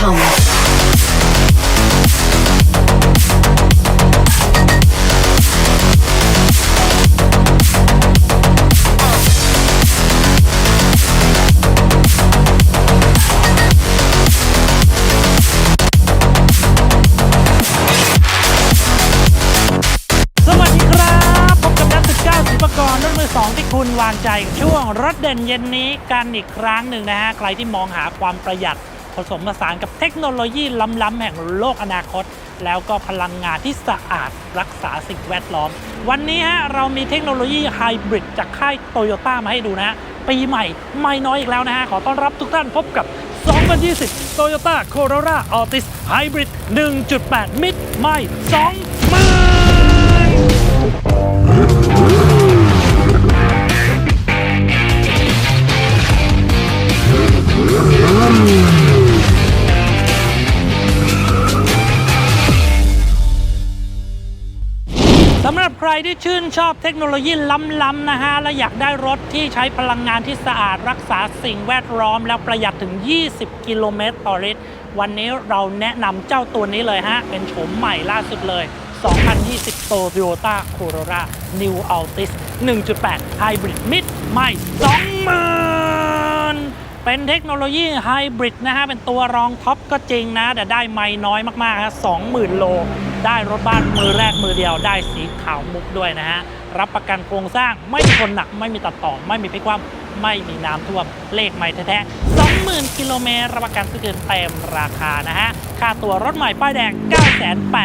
Tom. สวัสดีครับ พบกับนักศึกษาศิลปากรรุ่นมือสองที่คุณวางใจช่วงรถเด่นเย็นนี้กันอีกครั้งหนึ่งนะฮะ ใครที่มองหาความประหยัด ผสมผสานกับเทคโนโลยีล้ำๆแห่งโลกอนาคต แล้วก็พลังงานที่สะอาดรักษาสิ่งแวดล้อม วันนี้ฮะเรามีเทคโนโลยีไฮบริดจากค่ายโตโยต้ามาให้ดูนะฮะปีใหม่ไม่น้อยอีกแล้วนะฮะ ขอต้อนรับทุกท่านพบกับ 2020 Toyota Corolla Altis Hybrid 1.8มิดไม่20,000ส ใครที่ชื่นชอบเทคโนโลยีล้ำๆนะฮะ และอยากได้รถที่ใช้พลังงานที่สะอาดรักษาสิ่งแวดล้อม แล้วประหยัดถึง 20 กิโลเมตรต่อลิตร วันนี้เราแนะนำเจ้าตัวนี้เลยฮะ เป็นโฉมใหม่ล่าสุดเลย 2020 Toyota Corolla New Altis 1.8 Hybrid Mid ใหม่ 20,000 เป็นเทคโนโลยีไฮบริดนะฮะ เป็นตัวรองท็อปก็จริงนะ แต่ได้ไม่น้อยมากๆฮะ20,000 โล ได้รถบ้านมือแรกมือเดียวได้สีขาวมุกด้วยนะฮะ รับประกันโครงสร้างไม่มีคนหนักไม่มีตัดต่อ ไม่มีพลิกคว่ำไม่มีน้ำท่วมเลขใหม่แท้ๆ20,000กิโลเมตรรับประกันซื้อเกินเต็มราคานะฮะ ค่าตัวรถใหม่ป้ายแดง 989,000 บา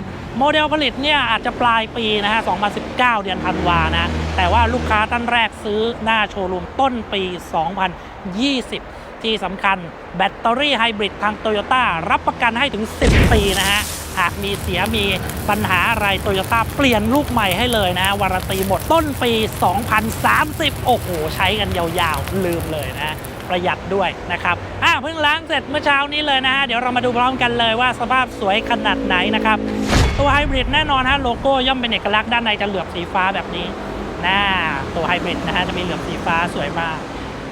ท โมเดลผลิตเนี่ยอาจจะปลายปีนะฮะ 2019 เดือนธันวานะ แต่ว่าลูกค้าท่านแรกซื้อหน้าโชว์รูมต้นปี 2020 ที่สำคัญแบตเตอรี่ไฮบริดทางโตโยต้ารับประกันให้ถึง 10 ปีนะฮะ หากมีเสียมีปัญหาอะไรโตโยต้าเปลี่ยนลูกใหม่ให้เลยนะวารันตีหมดต้นปี 2030 โอ้โห ใช้กันยาวๆ ลืมเลยนะประหยัดด้วยนะครับ อ่าเพิ่งล้างเสร็จเมื่อเช้านี้เลยนะฮะ เดี๋ยวเรามาดูพร้อมกันเลยว่าสภาพสวยขนาดไหนนะครับ ตัวไฮบริดแน่นอนฮะโลโก้ย่อมเป็นเอกลักษณ์ด้านในจะเหลือบสีฟ้าแบบนี้น่าตัวไฮบริดนะฮะจะมีเหลือบสีฟ้าสวยมาก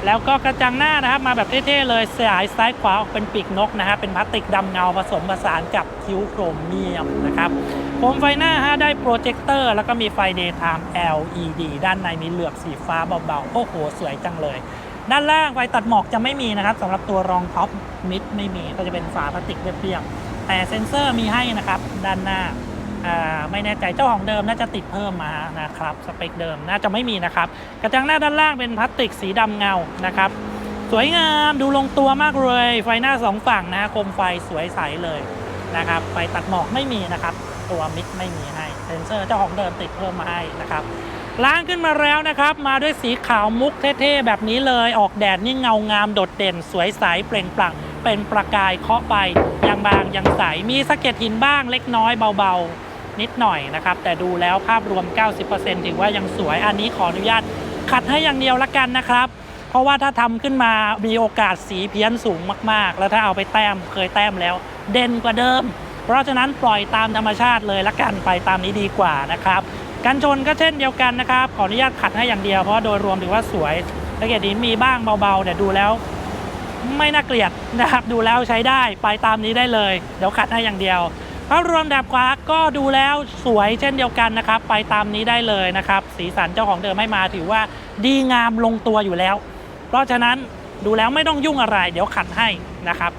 แล้วก็กระจังหน้านะครับ มาแบบเท่ๆเลยสายซ้ายขวาออกเป็นปีกนกนะฮะเป็นพลาสติกดำเงาผสมผสานกับคิ้วโครเมียมนะครับโคมไฟหน้าฮะได้โปรเจคเตอร์แล้วก็มีไฟ daytime LED ด้านในมีเหลือบสีฟ้าเบาๆโอ้โหสวยจังเลย ด้านล่างไฟตัดหมอกจะไม่มีนะครับสำหรับตัวรองท็อปมิดไม่มีก็จะเป็นฝาพลาสติกเรียบๆแต่เซ็นเซอร์มีให้นะครับด้านหน้าอ่า ไม่แน่ใจเจ้าของเดิมน่าจะติดเพิ่มมานะครับสเปคเดิมน่าจะไม่มีนะครับ กระจังหน้าด้านล่างเป็นพลาสติกสีดำเงานะครับ สวยงามดูลงตัวมากเลย ไฟหน้าสองฝั่งนะโคมไฟสวยใสเลยนะครับไฟตัดหมอกไม่มีนะครับ ตัวมิดไม่มีให้เซนเซอร์เจ้าของเดิมติดเพิ่มมาให้นะครับล้างขึ้นมาแล้วนะครับ มาด้วยสีขาวมุกเท่ๆแบบนี้เลย ออกแดดนี่เงางามโดดเด่น สวยใสเปล่งปลั่งเป็นประกายเคาะไปยังบางยังใสมีสะเก็ดหินบ้างเล็กน้อยเบาๆ นิดหน่อยนะครับ แต่ดูแล้วภาพรวม 90%ถือว่ายังสวยอันนี้ขออนุญาตขัดให้อย่างเดียวละกันนะครับ เพราะว่าถ้าทำขึ้นมามีโอกาสสีเพี้ยนสูงมากๆ แล้วถ้าเอาไปแต้มเคยแต้มแล้ว เด่นกว่าเดิม เพราะฉะนั้นปล่อยตามธรรมชาติเลยละกันไปตามนี้ดีกว่านะครับกันชนก็เช่นเดียวกันนะครับ ขออนุญาตขัดให้อย่างเดียวเพราะโดยรวมถือว่าสวยตะเกียบดินมีบ้างเบาๆแต่ดูแล้วไม่น่าเกลียดนะครับ ดูแล้วใช้ได้ไปตามนี้ได้เลย เดี๋ยวขัดให้อย่างเดียว ภาพรวมแถบขวาก็ดูแล้วสวยเช่นเดียวกันนะครับ ไปตามนี้ได้เลยนะครับ สีสันเจ้าของเดิมให้มาถือว่าดีงามลงตัวอยู่แล้ว เพราะฉะนั้นดูแล้วไม่ต้องยุ่งอะไร เดี๋ยวขัดให้นะครับ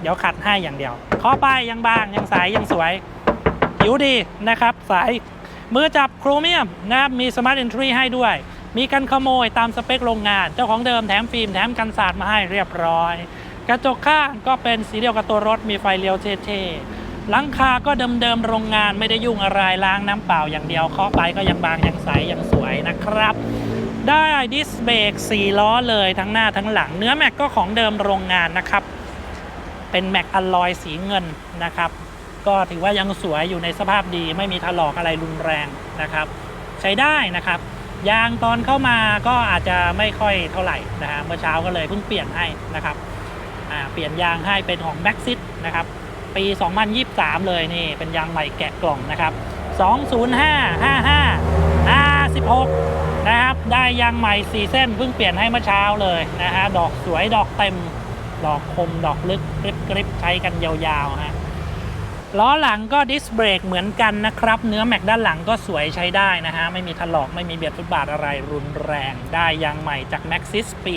เดี๋ยวขัดให้อย่างเดียวข้อป้ายยังบางยังใสยังสวยผิวดีนะครับ สายมือจับโครเมียมนะครับมีสมาร์ทเอนทรีให้ด้วย มีกันขโมยตามสเปคโรงงาน เจ้าของเดิมแถมฟิล์มแถมกันสาดมาให้เรียบร้อย กระจกข้างก็เป็นสีเดียวกับตัวรถมีไฟเลี้ยวเท่ๆ หลังคาก็เดิมๆโรงงานไม่ได้ยุ่งอะไรล้างน้ำเปล่าอย่างเดียวเคาะไปก็ยังบางยังใสยังสวยนะครับ ได้ดิสเบรก4ล้อเลยทั้งหน้าทั้งหลัง เนื้อแม็กก็ของเดิมโรงงานนะครับ เป็นแม็กอลลอยสีเงินนะครับ ก็ถือว่ายังสวยอยู่ในสภาพดีไม่มีถลอกอะไรรุนแรงนะครับ ใช้ได้นะครับยางตอนเข้ามาก็อาจจะไม่ค่อยเท่าไหร่นะฮะเมื่อเช้าก็เลยเพิ่งเปลี่ยนให้นะครับเปลี่ยนยางให้เป็นของ m a x ซิ s นะครับ ปี 2023 เลยนี่ เป็นยางใหม่แกะกล่องนะครับ 205 55 56นะครับ ได้ยางใหม่ 4 เส้นเพิ่งเปลี่ยนให้เมื่อเช้าเลยนะฮะ ดอกสวยดอกเต็ม ดอกคมดอกลึกกริบกริบใช้กันยาวๆฮะล้อหลังก็ดิสเบรกเหมือนกันนะครับ เนื้อแม็กด้านหลังก็สวยใช้ได้นะฮะ ไม่มีถลอกไม่มีเบียดฟุตบาทอะไรรุนแรง ได้ยางใหม่จาก Maxis ปี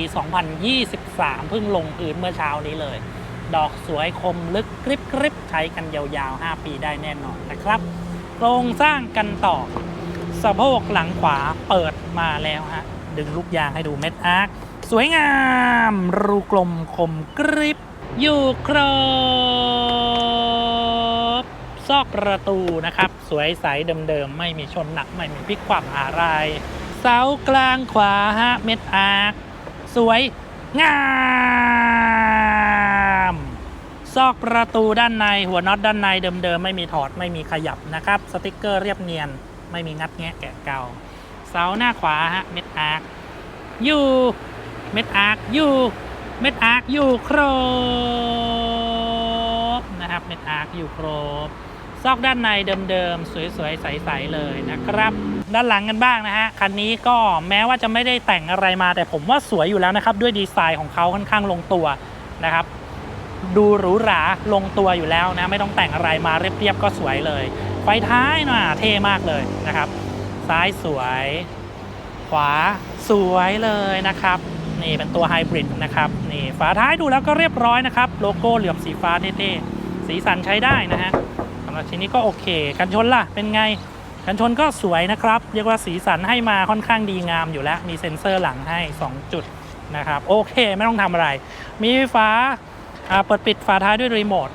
2023 เพิ่งลงพื้นเมื่อเช้านี้เลย ดอกสวยคมลึกกริบกริบใช้กันยาวๆ 5 ปีได้แน่นอนนะครับ โครงสร้างกันต่อ สะโพกหลังขวาเปิดมาแล้วฮะ ดึงลูกยางให้ดูเม็ดอาร์คสวยงาม รูกลมคมกริบ อยู่ครบ ซอกประตูนะครับ สวยใสเดิมๆ ไม่มีชนหนัก ไม่มีพลิกคว่ำอะไร เสากลางขวาฮะ เม็ดอาร์คสวยงาม ซอกประตูด้านในหัวน็อตด้านในเดิมๆ ไม่มีถอดไม่มีขยับนะครับ สติกเกอร์เรียบเนียน ไม่มีงัดแงะแกะเก่า เสาหน้าขวาฮะเม็ดอาร์คอยู่เม็ดอาร์คอยู่เม็ดอาร์คอยู่ครบนะครับเม็ดอาร์คอยู่ครบซอกด้านในเดิมๆ สวยๆ ใสๆ เลยนะครับ ด้านหลังกันบ้างนะฮะ คันนี้ก็แม้ว่าจะไม่ได้แต่งอะไรมาแต่ผมว่าสวยอยู่แล้วนะครับ ด้วยดีไซน์ของเขาค่อนข้างลงตัวนะครับ ดูหรูหราลงตัวอยู่แล้วนะ ไม่ต้องแต่งอะไรมาเรียบๆก็สวยเลย ไฟท้ายน่ะเท่มากเลยนะครับ ซ้ายสวย ขวาสวยเลยนะครับ นี่เป็นตัวไฮบริดนะครับ นี่ฝาท้ายดูแล้วก็เรียบร้อยนะครับ โลโก้เหลือบสีฟ้าเท่ๆสีสันใช้ได้นะฮะสำหรับชิ้นนี้ก็โอเค กันชนล่ะ เป็นไงกันชนก็สวยนะครับ เรียกว่าสีสันให้มาค่อนข้างดีงามอยู่แล้ว มีเซ็นเซอร์หลังให้ 2 จุดนะครับ โอเค ไม่ต้องทำอะไร มีฝา อ่าเปิดปิดฝาท้ายด้วยรีโมท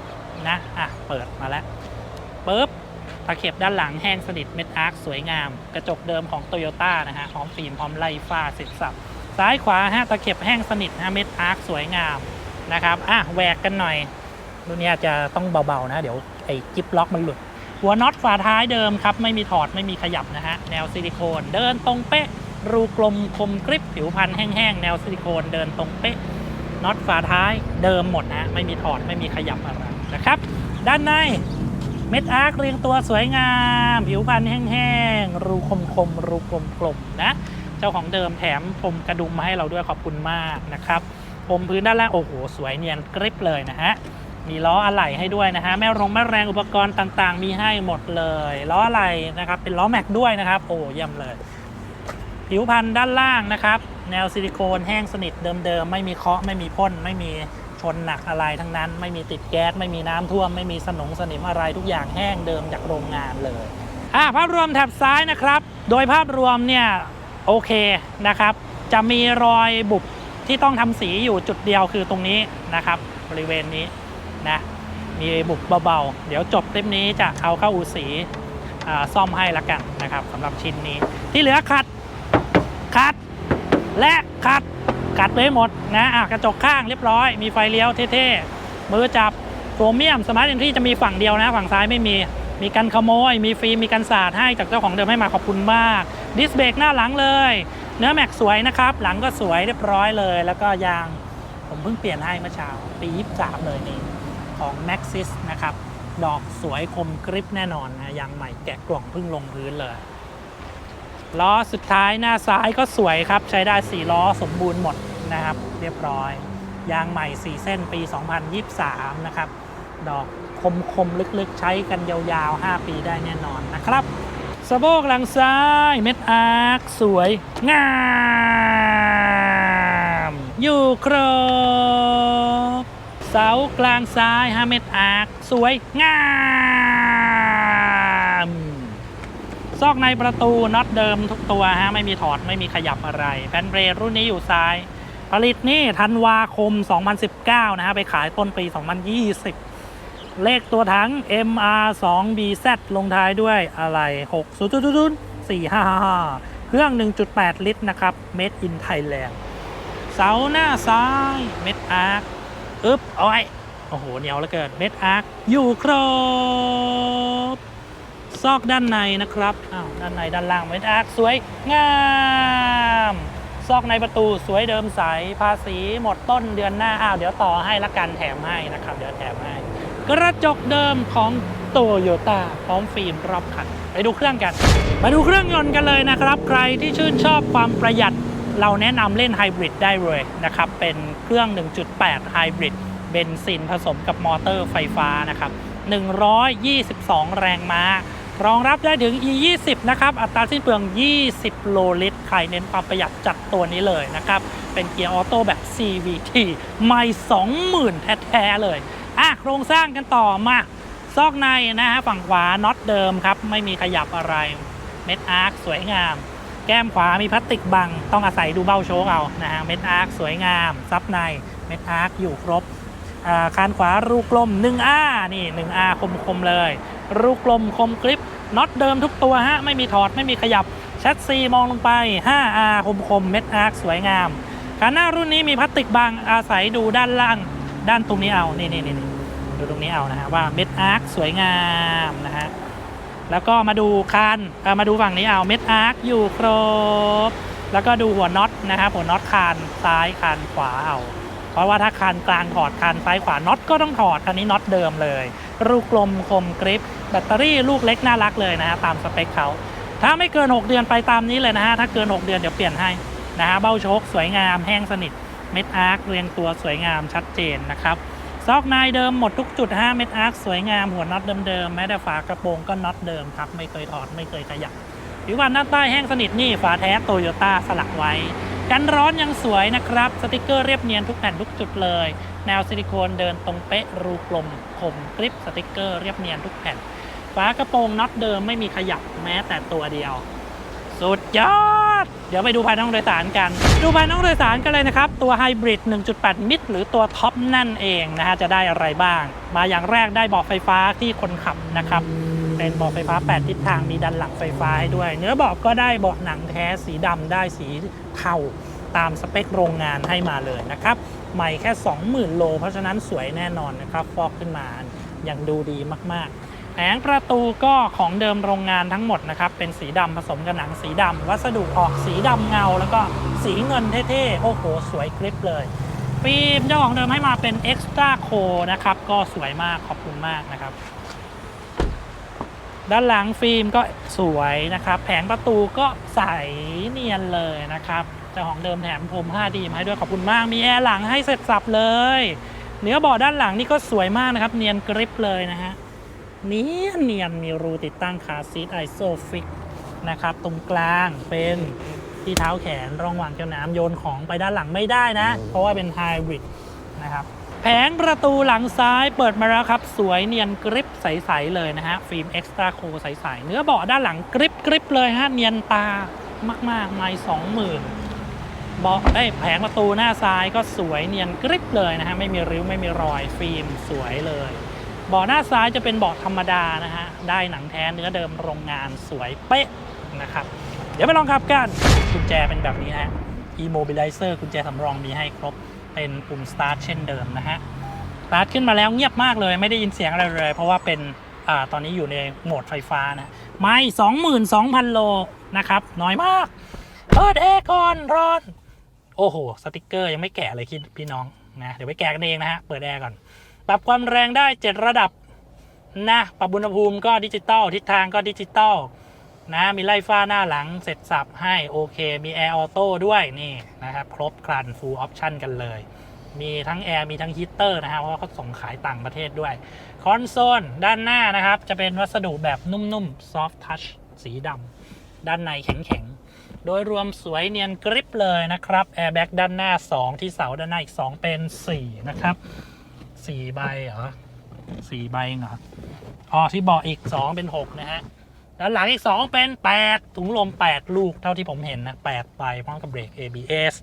นะอะเปิดมาแล้วปุ๊บตะเข็บด้านหลังแห้งสนิทเม็ดอาร์คสวยงาม กระจกเดิมของโตโยต้านะฮะพร้อมฟิล์มพร้อมไล่ฟ้าเสร็จสับซ้ายขวาฮะตะเข็บแห้งสนิทนะเม็ดอาร์คสวยงามนะครับอะแหวกกันหน่อยรุ่นนี้จะต้องเบาๆนะ เดี๋ยวไอ้จิ๊บล็อกมันหลุด หัวน็อตฝาท้ายเดิมครับ ไม่มีถอดไม่มีขยับนะฮะ แนวซิลิโคน เดินตรงเป๊ะ รูกลมคมกริบผิวพันแห้งๆ แนวซิลิโคนเดินตรงเป๊ะ น็อตฝาท้ายเดิมหมดนะไม่มีถอดไม่มีขยับอะไรนะครับ ด้านในเม็ดอาร์คเรียงตัวสวยงาม ผิวพันธุ์แห้งๆ รูคมๆรูกลมๆนะ เจ้าของเดิมแถมพรมกระดุมมาให้เราด้วยขอบคุณมากนะครับพรมพื้นด้านล่างโอ้โห สวยเนียนกริบเลยนะฮะ มีล้ออะไหล่ให้ด้วยนะฮะ แม่รงแม่แรงอุปกรณ์ต่างๆ มีให้หมดเลย ล้ออะไหล่นะครับ เป็นล้อแม็กด้วยนะครับ โอ้เยี่ยมเลย ผิวพันธุ์ด้านล่างนะครับ แนวซิลิโคนแห้งสนิทเดิมๆ ไม่มีเคาะไม่มีพ่นไม่มีชนหนักอะไรทั้งนั้น ไม่มีติดแก๊ส ไม่มีน้ำท่วม ไม่มีสนงสนิมอะไรทุกอย่างแห้งเดิมจากโรงงานเลยอะภาพรวมแถบซ้ายนะครับ โดยภาพรวมเนี่ยโอเคนะครับ จะมีรอยบุบที่ต้องทำสีอยู่จุดเดียวคือตรงนี้นะครับ บริเวณนี้นะมีบุบเบาๆ เดี๋ยวจบคลิปนี้จะเอาเข้าอูสีซ่อมให้ละกันนะครับสำหรับชิ้นนี้ที่เหลือขัด คัด และคัดกัดไปให้หมดนะอะกระจกข้างเรียบร้อย มีไฟเลี้ยวเท่ๆ มือจับโครเมียมสมาร์ทเอนทรีจะมีฝั่งเดียวนะ ฝั่งซ้ายไม่มี มีกันขโมย มีฟิล์มมีกันสาดให้จากเจ้าของเดิมให้มาขอบคุณมาก ดิสเบรกหน้าหลังเลย เนื้อแม็กสวยนะครับ หลังก็สวยเรียบร้อยเลย แล้วก็ยางผมเพิ่งเปลี่ยนให้เมื่อเช้าปี23เลยนี่ของ Maxis นะครับ ดอกสวยคมกริปแน่นอนนะยางใหม่แกะกล่องเพิ่งลงพื้นเลย ล้อสุดท้ายหน้าซ้ายก็สวยครับ ใช้ได้ 4 ล้อสมบูรณ์หมดนะครับ เรียบร้อย ยางใหม่ 4 เส้นปี 2023 นะครับ ดอกคมคมลึกๆ ใช้กันยาวๆ 5 ปีได้แน่นอนนะครับสะโพกหลังซ้ายเม็ดอาร์คสวยงาม อยู่ครบเสากลางซ้าย5เม็ดอาร์คสวยงาม ซอกในประตูน็อตเดิมทุกตัวฮะไม่มีถอดไม่มีขยับอะไร แผ่นเบรรุ่นนี้อยู่ซ้าย ผลิตนี่ธันวาคม 2019 นะฮะไปขายต้นปี 2020 เลขตัวถัง MR 2 BZ ลงท้ายด้วยอะไร6 0 0 0 4 5 5 เครื่อง 1.8 ลิตรนะครับ Made in Thailand เสาหน้าซ้ายเม็ดอาร์คอึ๊บเอาไว้โอ้โหเหนียวเหลือเกินเม็ดอาร์คอยู่ครบ ซอกด้านในนะครับอ้าวด้านในด้านล่างเม็ดอาร์คสวยงามซอกในประตูสวยเดิมใสภาษีหมดต้นเดือนหน้าอ้าวเดี๋ยวต่อให้ละกันแถมให้นะครับ เดี๋ยวแถมให้ กระจกเดิมของโตโยต้าพร้อมฟิล์มรอบคันไปดูเครื่องกัน มาดูเครื่องยนต์กันเลยนะครับ ใครที่ชื่นชอบความประหยัดเราแนะนำเล่นไฮบริดได้เลยนะครับ เป็นเครื่อง 1.8 ไฮบริดเบนซินผสมกับมอเตอร์ไฟฟ้านะครับ 122 แรงม้า รองรับได้ถึง E20 นะครับ อัตราสิ้นเปลือง 20 โลลิตร ใครเน้นความประหยัดจัดตัวนี้เลยนะครับ เป็นเกียร์ออโต้แบบ CVT ไม่20,000 แท้ๆเลย อะ โครงสร้างกันต่อมา ซอกในนะฮะ ฝั่งขวาน็อตเดิมครับ ไม่มีขยับอะไร เม็ดอาร์คสวยงาม แก้มขวามีพลาสติกบัง ต้องอาศัยดูเบ้าโชคเอา นะฮะ เม็ดอาร์คสวยงาม ซับใน เม็ดอาร์คอยู่ครบคานขวารูกลม 1A นี่ 1A คมคมๆเลย รูกลมคมกริปน็อตเดิมทุกตัวฮะไม่มีถอดไม่มีขยับแชสซีมองลงไป 5A คมคมเม็ดอาร์คสวยงามขาหน้ารุ่นนี้มีพลาสติกบางอาศัยดูด้านล่าง ด้านตรงนี้เอานี่นี่นี่ดูตรงนี้เอานะฮะว่าเม็ดอาร์คสวยงามนะฮะแล้วก็มาดูคานมาดูฝั่งนี้เอาเม็ดอาร์คอยู่ครบ แล้วก็ดูหัวน็อตนะครับหัวน็อตคานซ้ายคานขวาเอา เพราะว่าถ้าคานกลางถอดคานซ้ายขวาน็อตก็ต้องถอดคันนี้น็อตเดิมเลย ลูกกลมคมกริปแบตเตอรี่ลูกเล็กน่ารักเลยนะฮะตามสเปคเขาถ้าไม่เกิน 6 เดือนไปตามนี้เลยนะฮะถ้าเกิน 6 เดือนเดี๋ยวเปลี่ยนให้นะฮะเบ้าโชคสวยงามแห้งสนิทเม็ดอาร์คเรียงตัวสวยงามชัดเจนนะครับซอกในเดิมหมดทุกจุดฮะเม็ดอาร์คสวยงามหัวน็อตเดิมๆแม้แต่ฝากระโปรงก็น็อตเดิมครับไม่เคยถอดไม่เคยขยับผิววันด้านใต้แห้งสนิทนี่ฝาแท้โตโยต้าสลักไว้ กันร้อนยังสวยนะครับ สติกเกอร์เรียบเนียนทุกแผ่นทุกจุดเลย แนวซิลิโคนเดินตรงเป๊ะรูกลมคมกริปสติกเกอร์เรียบเนียนทุกแผ่นฝากระโปรงน็อตเดิมไม่มีขยับแม้แต่ตัวเดียว สุดยอด เดี๋ยวไปดูภายในห้องโดยสารกัน ดูภายในห้องโดยสารกันเลยนะครับ ตัวไฮบริด 1.8 มิตรหรือตัวท็อปนั่นเองนะฮะ จะได้อะไรบ้าง มาอย่างแรกได้เบาะไฟฟ้าที่คนขับนะครับ เป็นเบาะไฟฟ้า 8 ทิศทางมีดันหลังไฟฟ้าให้ด้วย เนื้อเบาะก็ได้เบาะหนังแท้สีดำได้สีเทาตามสเปคโรงงานให้มาเลยนะครับ ใหม่แค่ 20,000 โล เพราะฉะนั้นสวยแน่นอนนะครับ ฟอกขึ้นมาอย่างดูดีมากๆแผงประตูก็ของเดิมโรงงานทั้งหมดนะครับ เป็นสีดำผสมกับหนังสีดำวัสดุออกสีดำเงา แล้วก็สีเงินเท่ๆ โอ้โห สวยกริปเลยฟิล์มเจ้าของเดิมให้มาเป็น Extra c o นะครับ ก็สวยมากขอบคุณมากนะครับ ด้านหลังฟิล์มก็สวยนะครับ แผงประตูก็ใสเนียนเลยนะครับ จ้าของเดิมแถมพรม 5D มาให้ด้วยขอบคุณมาก มีแอร์หลังให้เสร็จสับเลย เนื้อเบาะด้านหลังนี่ก็สวยมากนะครับ เนียนกริปเลยนะฮะเนียนเนียนมีรูติดตั้งคาร์ซีทไอโซฟิกนะครับ ตรงกลางเป็นที่เท้าแขนรองวางเจ้าน้ำโยนของไปด้านหลังไม่ได้นะ เพราะว่าเป็นไฮบริดนะครับแผงประตูหลังซ้ายเปิดมาแล้วครับ สวยเนียนกริปใส ๆ เลยนะฮะ ฟิล์มเอ็กซ์ตร้าโคใส ๆ เนื้อเบาะด้านหลังกริปกริปเลยฮะ เนียนตามากๆไม่สองหมื่น เบาะได้แผงประตูหน้าซ้ายก็สวยเนียนกริบเลยนะฮะไม่มีริ้วไม่มีรอยฟิล์มสวยเลยเบาะหน้าซ้ายจะเป็นเบาะธรรมดานะฮะได้หนังแท้เนื้อเดิมโรงงานสวยเป๊ะนะครับเดี๋ยวไปลองขับกันกุญแจเป็นแบบนี้ฮะ e-mobilizer กุญแจสำรองมีให้ครบเป็นปุ่ม start เช่นเดิมนะฮะสตาร์ทขึ้นมาแล้วเงียบมากเลยไม่ได้ยินเสียงอะไรเลย เพราะว่าเป็นอตอนนี้อยู่ในโหมดไฟฟ้านะไม่22,000 โลนะครับน้อยมากเปิดแอร์ก่อนร้อน โอ้โห สติกเกอร์ยังไม่แกะเลยคิดพี่น้องนะเดี๋ยวไปแกะกันเองนะฮะ เปิดแอร์ก่อน ปรับความแรงได้ 7 ระดับนะปรับอุณหภูมิก็ดิจิตอลทิศทางก็ดิจิตอลนะมีไล่ฟ้าหน้าหลังเสร็จสับให้โอเค มีแอร์ออโต้ด้วยนี่นะครับ ครบครัน full option กันเลย มีทั้งแอร์มีทั้งฮีเตอร์นะฮะเพราะว่าเขาส่งขายต่างประเทศด้วย คอนโซลด้านหน้านะครับ จะเป็นวัสดุแบบนุ่มๆ soft touch สีดำด้านในแข็งๆ โดยรวมสวยเนียนกริปเลยนะครับแอร์แบ็กด้านหน้า 2 ที่เสาด้านหน้าอีก 2 เป็น 4 นะครับ 4 ใบเหรอ4ใบเหรออ๋อที่เบอกอีก 2 เป็น 6 นะฮะด้านหลังอีก 2 เป็น 8 ถุงลม 8 ลูกเท่าที่ผมเห็นนะ8ใบพร้อมกับเบรก ABS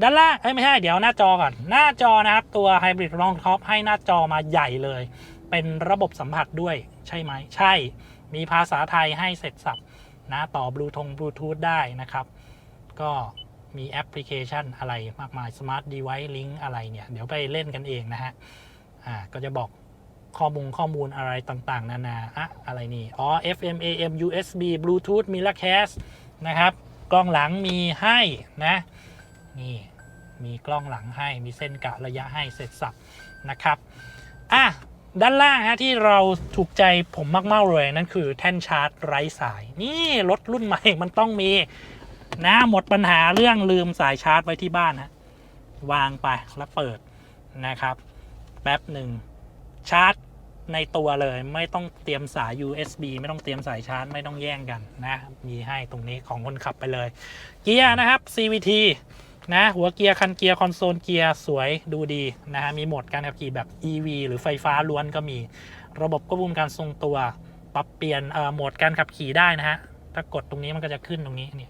ด้านล่างไม่ใช่ เดี๋ยวหน้าจอก่อน หน้าจอนะครับ ตัวไฮบริดรองท็อปให้หน้าจอมาใหญ่เลย เป็นระบบสัมผัสด้วยใช่ไหม ใช่ มีภาษาไทยให้เสร็จสับ นะต่อบลูทงบลูทูธได้นะครับ ก็มีแอปพลิเคชันอะไรมากมาย Smart Device Link อะไรเนี่ย เดี๋ยวไปเล่นกันเองนะฮะอ่าก็จะบอกข้อมูลข้อมูลอะไรต่าง ๆ นานาอะอะไรนี่ อ๋อ FM AM USB Bluetooth Miracast นะครับ กล้องหลังมีให้นะ นี่ มีกล้องหลังให้ มีเส้นกะระยะให้เสร็จสับนะครับ อะ ด้านล่างฮะที่เราถูกใจผมมากๆเลยนั่นคือแท่นชาร์จไร้สาย นี่รถรุ่นใหม่มันต้องมีนะหมดปัญหาเรื่องลืมสายชาร์จไว้ที่บ้านฮะวางไปแล้วเปิดนะครับ แป๊บหนึ่งชาร์จในตัวเลยไม่ต้องเตรียมสาย USB ไม่ต้องเตรียมสายชาร์จไม่ต้องแย่งกันนะ มีให้ตรงนี้ของคนขับไปเลย เกียร์นะครับ CVT นะ หัวเกียร์คันเกียร์คอนโซลเกียร์สวยดูดีนะฮะมีโหมดการขับขี่แบบ EV หรือไฟฟ้าล้วนก็มี ระบบควบคุมการทรงตัว ปรับเปลี่ยนโหมดการขับขี่ได้นะฮะถ้ากดตรงนี้มันก็จะขึ้นตรงนี้นี่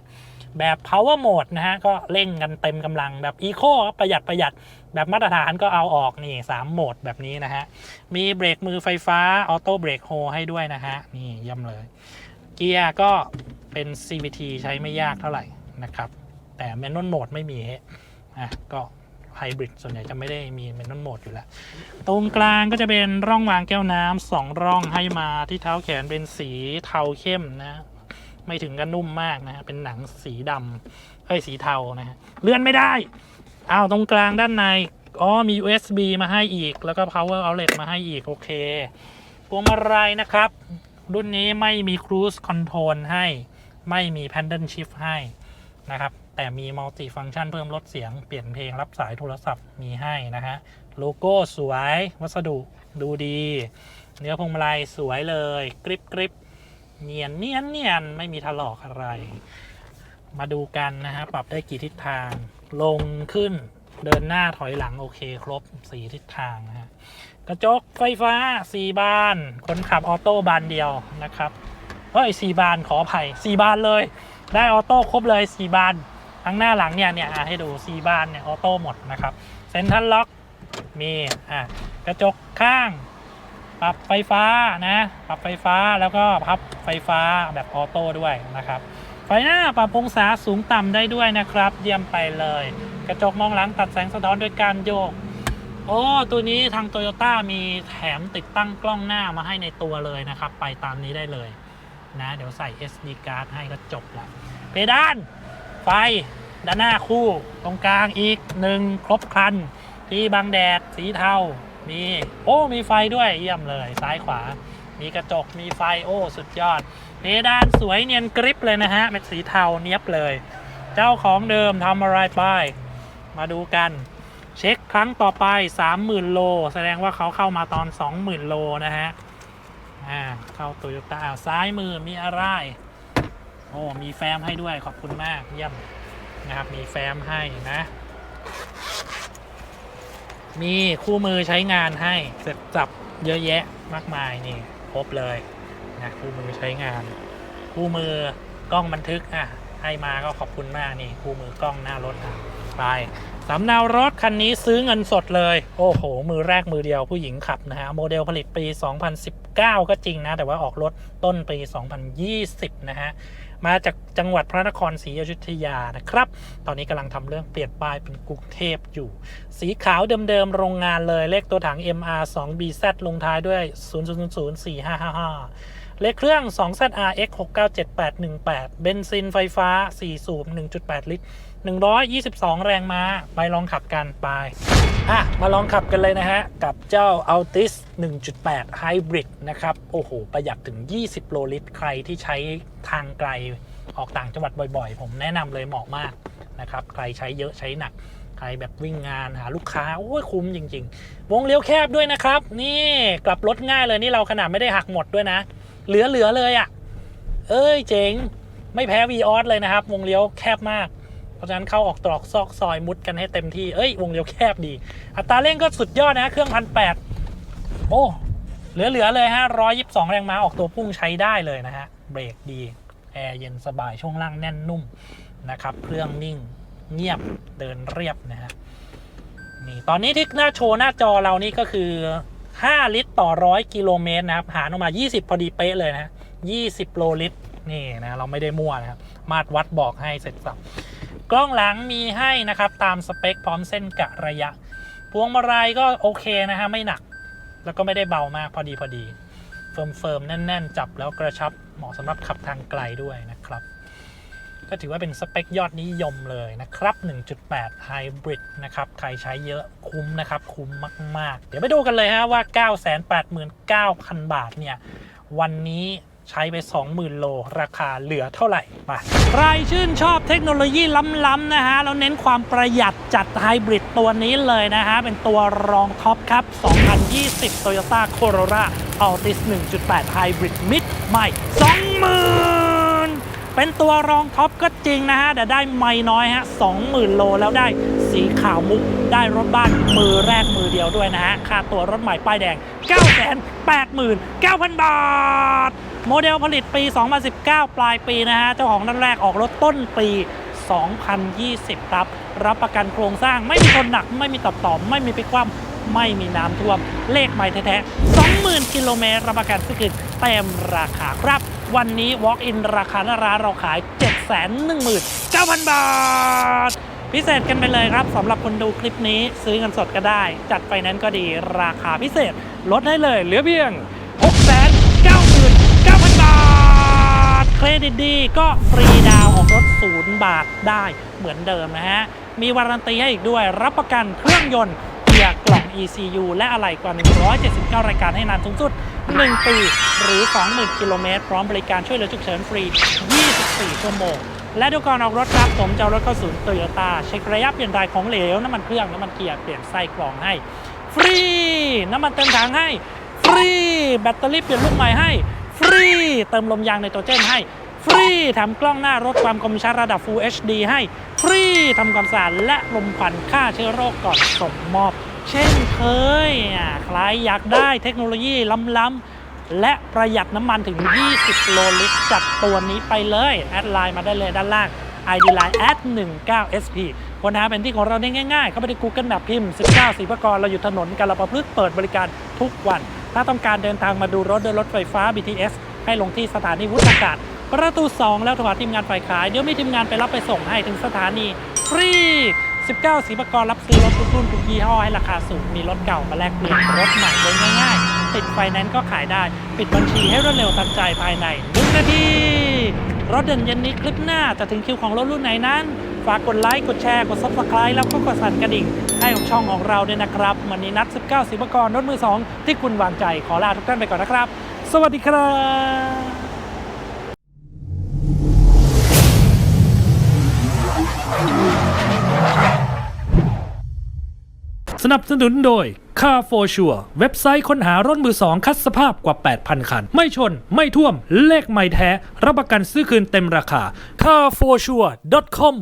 แบบ power mode นะฮะ ก็เร่งกันเต็มกำลังแบบ eco ประหยัดประหยัดแบบมาตรฐานก็เอาออกนี่3โหมดแบบนี้นะฮะ มีเบรกมือไฟฟ้าออโต้เบรกโฮให้ด้วยนะฮะ นี่ย่ำเลย เกียร์ก็เป็น CVT ใช้ไม่ยากเท่าไหร่นะครับ แต่แมนนวลโหมดไม่มีฮะอะก็ไฮบริดส่วนใหญ่จะไม่ได้มีแมนนวลโหมดอยู่แล้ว ตรงกลางก็จะเป็นร่องวางแก้วน้ำสองร่องให้มาที่เท้าแขนเป็นสีเทาเข้มนะ ไม่ถึงกับนุ่มมากนะฮะเป็นหนังสีดำเอ้ยสีเทานะฮะเลื่อนไม่ได้อ้าวตรงกลางด้านในอ๋อมี USB มาให้อีก แล้วก็ power outlet มาให้อีก โอเคพวงมาลัยนะครับ รุ่นนี้ไม่มี cruise control ให้ ไม่มี paddle shift ให้นะครับ แต่มี multi function เพิ่มลดเสียงเปลี่ยนเพลงรับสายโทรศัพท์มีให้นะฮะโลโก้สวยวัสดุดูดี เนื้อพวงมาลัยสวยเลยกริบกริบเนียนเนียนเนียนไม่มีถลอกอะไร มาดูกันนะฮะปรับได้กี่ทิศทาง ลงขึ้นเดินหน้าถอยหลังโอเคครบสีทิศทางนะฮะกระจกไฟฟ้า 4 บาน คนขับออโต้บานเดียวนะครับเฮ้ย4บานขออภัย4บานเลย ได้ออโต้ครบเลย4บาน ทั้งหน้าหลังเนี่ยเนี่ยให้ดู4บานเนี่ยออโต้หมดนะครับเซ็นทรัลล็อกมีอะกระจกข้าง ปรับไฟฟ้านะปรับไฟฟ้าแล้วก็พับไฟฟ้าแบบออโต้ด้วยนะครับไฟหน้าปรับองศาสูงต่ำได้ด้วยนะครับ เยี่ยมไปเลย กระจกมองหลังตัดแสงสะท้อนด้วยการโยก โอ้ตัวนี้ทางโตโยต้ามีแถมติดตั้งกล้องหน้ามาให้ในตัวเลยนะครับ ไปตามนี้ได้เลยนะ เดี๋ยวใส่ SD card ให้ก็จบละเพดาน ไฟ ด้านหน้าคู่ตรงกลางอีกหนึ่งครบครัน ที่บังแดดสีเทา มีโอ้มีไฟด้วยเยี่ยมเลยซ้ายขวา มีกระจกมีไฟโอ้สุดยอดเพดานสวยเนียนกริปเลยนะฮะเป็นสีเทาเนียบเลย เจ้าของเดิมทำอะไรไปมาดูกัน เช็คครั้งต่อไป 30,000 โล แสดงว่าเขาเข้ามาตอน 20,000 โลนะฮะอ่าเข้าโตโยต้าซ้ายมือมีอะไร โอ้มีแฟ้มให้ด้วยขอบคุณมากเยี่ยม นะครับ มีแฟ้มให้นะ มีคู่มือใช้งานให้เสร็จจับเยอะแยะมากมายนี่ครบเลยนะคู่มือใช้งาน คู่มือกล้องบันทึกอะให้มาก็ขอบคุณมากนี่คู่มือกล้องหน้ารถอะไปสำเนารถคันนี้ซื้อเงินสดเลย โอ้โห มือแรกมือเดียวผู้หญิงขับนะฮะ โมเดลผลิตปี 2019 ก็จริงนะ แต่ว่าออกรถต้นปี 2020 นะฮะ มาจากจังหวัดพระนครศรีอยุธยานะครับ ตอนนี้กำลังทำเรื่องเปลี่ยนป้ายเป็นกรุงเทพอยู่ สีขาวเดิมๆโรงงานเลย เลขตัวถัง MR 2 BZ ลงท้ายด้วย 000455เลขเครื่อง 2ZRX 697818เบนซินไฟฟ้า 4 สูบ 1.8 ลิตร 122 แรงม้าไปลองขับกันไปอะมาลองขับกันเลยนะฮะ กับเจ้า Altis 1.8 Hybrid นะครับ โอ้โห ประหยัดถึง 20 โลลิตร ใครที่ใช้ทางไกลออกต่างจังหวัดบ่อยๆ ผมแนะนำเลยเหมาะมากนะครับ ใครใช้เยอะใช้หนัก ใครแบบวิ่งงานหาลูกค้า โอ้ยคุ้มจริง ๆ วงเลี้ยวแคบด้วยนะครับ นี่กลับรถง่ายเลยนี่เราขนาดไม่ได้หักหมดด้วยนะ เหลือๆเลยอะ่ะ เอ้ยเจ๋ง ไม่แพ้วีออสเลยนะครับ วงเลี้ยวแคบมาก ราะฉะนั้นเข้าออกตรอกซอกซอยมุดกันให้เต็มที่ เอ้ยวงเลี้ยวแคบดี อัตราเร่งก็สุดยอดนะเครื่องพันแปดโอ้ เหลือๆเลยฮะร้อยยิบสองแรงม้าออกตัวพุ่งใช้ได้เลยนะฮะ เบรกดี แอร์เย็นสบายช่วงล่างแน่นนุ่มนะครับ เครื่องนิ่งเงียบเดินเรียบนะฮะนี่ตอนนี้ที่หน้าโชว์หน้าจอเรานี่ก็คือ 5 ลิตรต่อร้อยกิโลเมตรนะครับ หารออกมา 20 พอดีเป๊ะเลยนะ 20 โลลิตร นี่นะ เราไม่ได้มั่วนะครับ มาตรวัดบอกให้เสร็จสับ ล้องหลังมีให้นะครับ ตามสเปคพร้อมเส้นกะระยะ พวงมาลัยก็โอเคนะฮะไม่หนัก แล้วก็ไม่ได้เบามากพอดีพอดีเฟิร์มเฟิร์มๆแน่น ๆ จับแล้วกระชับเหมาะสำหรับขับทางไกลด้วยนะครับ ก็ถือว่าเป็นสเปคยอดนิยมเลยนะครับ 1.8 Hybrid นะครับ ใครใช้เยอะคุ้มนะครับ คุ้มมาก ๆ เดี๋ยวไปดูกันเลยฮะว่า 989,000 บาทเนี่ย วันนี้ ใช้ไป 20,000 โล ราคาเหลือเท่าไหร่มาใครชื่นชอบเทคโนโลยีล้ำๆนะฮะแล้วเน้นความประหยัดจัดไฮบริดตัวนี้เลยนะฮะ เป็นตัวรองท็อปครับ 2020 Toyota Corolla Altis 1.8 Hybrid Mid ใหม่ 20,000 เป็นตัวรองท็อปก็จริงนะฮะ แต่ได้ไม่น้อยฮะ 20,000 โลแล้วได้สีขาวมุกได้รถบ้านมือแรกมือเดียวด้วยนะฮะ ค่าตัวรถใหม่ป้ายแดง 989,000 บาท โมเดลผลิตปี 2019 ปลายปีนะฮะ เจ้าของด้านแรกออกรถต้นปี 2020 ครับ รับประกันโครงสร้างไม่มีคนหนัก ไม่มีตัดต่อไม่มีไปคว่ำไม่มีน้ำท่วม เลขใหม่แท้ๆ20,000 กิโลเมตร รับประกันซื้อคืนเต็มราคาครับ วันนี้ Walk in ราคาหน้าร้านเราขาย 719,000 บาท พิเศษกันไปเลยครับสำหรับคนดูคลิปนี้ซื้อเงินสดก็ได้ จัดไฟแนนซ์ก็ดีราคาพิเศษลดให้เลยเหลือเพียง699,000 ท เครดิตดีก็ฟรีดาวออกรถศูนย์บาทได้เหมือนเดิมนะฮะ มีวารันตีให้อีกด้วย รับประกันเครื่องยนต์เกียร์กล่อง ECU และอะไหล่กว่า 179 รายการให้นานสูงสุด 1 ปี หรือ 20,000 กิโลเมตร พร้อมบริการช่วยเหลือฉุกเฉินฟรี 24 ชั่วโมง และดูก่อนออกรถครับผมจะเอารถเข้าศูนย์โตโยต้าเช็คระยะเปลี่ยนถ่ายของเหลวน้ำมันเครื่องน้ำมันเกียร์เปลี่ยนไส้กรองให้ ฟรี น้ำมันเติมถังให้ ฟรี แบตเตอรี่เปลี่ยนลูกใหม่ให้ ฟรี เติมลมยางในตัวเจนให้ ฟรีแถมกล้องหน้ารถความคมชัดระดับ Full HD ให้ ฟรีทำความสะอาดและลมควันฆ่าเชื้อโรคก่อนส่งมอบ เช่นเคยอะใครอยากได้เทคโนโลยีล้ำๆและประหยัดน้ำมันถึง 20 โลลิตรจัดตัวนี้ไปเลย แอดไลน์มาได้เลยด้านล่าง ID Line 19 SP ค้นหาเป็นที่ของเราได้ง่ายๆ เข้าไปที่ Google แบบพิมพ์ 19สีประกรเราอยู่ถนนกาลประพฤกษ์เปิดบริการทุกวัน ถ้าต้องการเดินทางมาดูรถด้วยรถไฟฟ้า BTS ให้ลงที่สถานีวุฒากาศ ประตู 2 แล้วโทรหาทีมงานฝ่ายขาย เดี๋ยวมีทีมงานไปรับไปส่งให้ถึงสถานีฟรี 19สีประกรรับซื้อรถทุกรุ่นทุกยี่ห้อให้ราคาสูง มีรถเก่ามาแลกเปลี่ยนรถใหม่ได้ง่ายๆ ติดไฟแนนซ์ก็ขายได้ ปิดบัญชีให้รวดเร็วทันใจภายใน1นาทีรถเด่นเย็นนี้คลิปหน้าจะถึงคิวของรถรุ่นไหนนั้น ฝากกดไลค์ กดแชร์ กด subscribe แล้วก็กดสั่นกระดิ่ง ให้ของช่องของเราด้วยนะครับ วันนี้นัด 19 สิบกรรถมือ 2 ที่คุณวางใจขอลาทุกท่านไปก่อนนะครับ สวัสดีครับสนับสนุนโดย Car for Sure เว็บไซต์ค้นหารถมือสองคัดสภาพกว่า 8,000 คัน ไม่ชน ไม่ท่วม เลขไม่แท้ รับประกันซื้อคืนเต็มราคา carforsure.com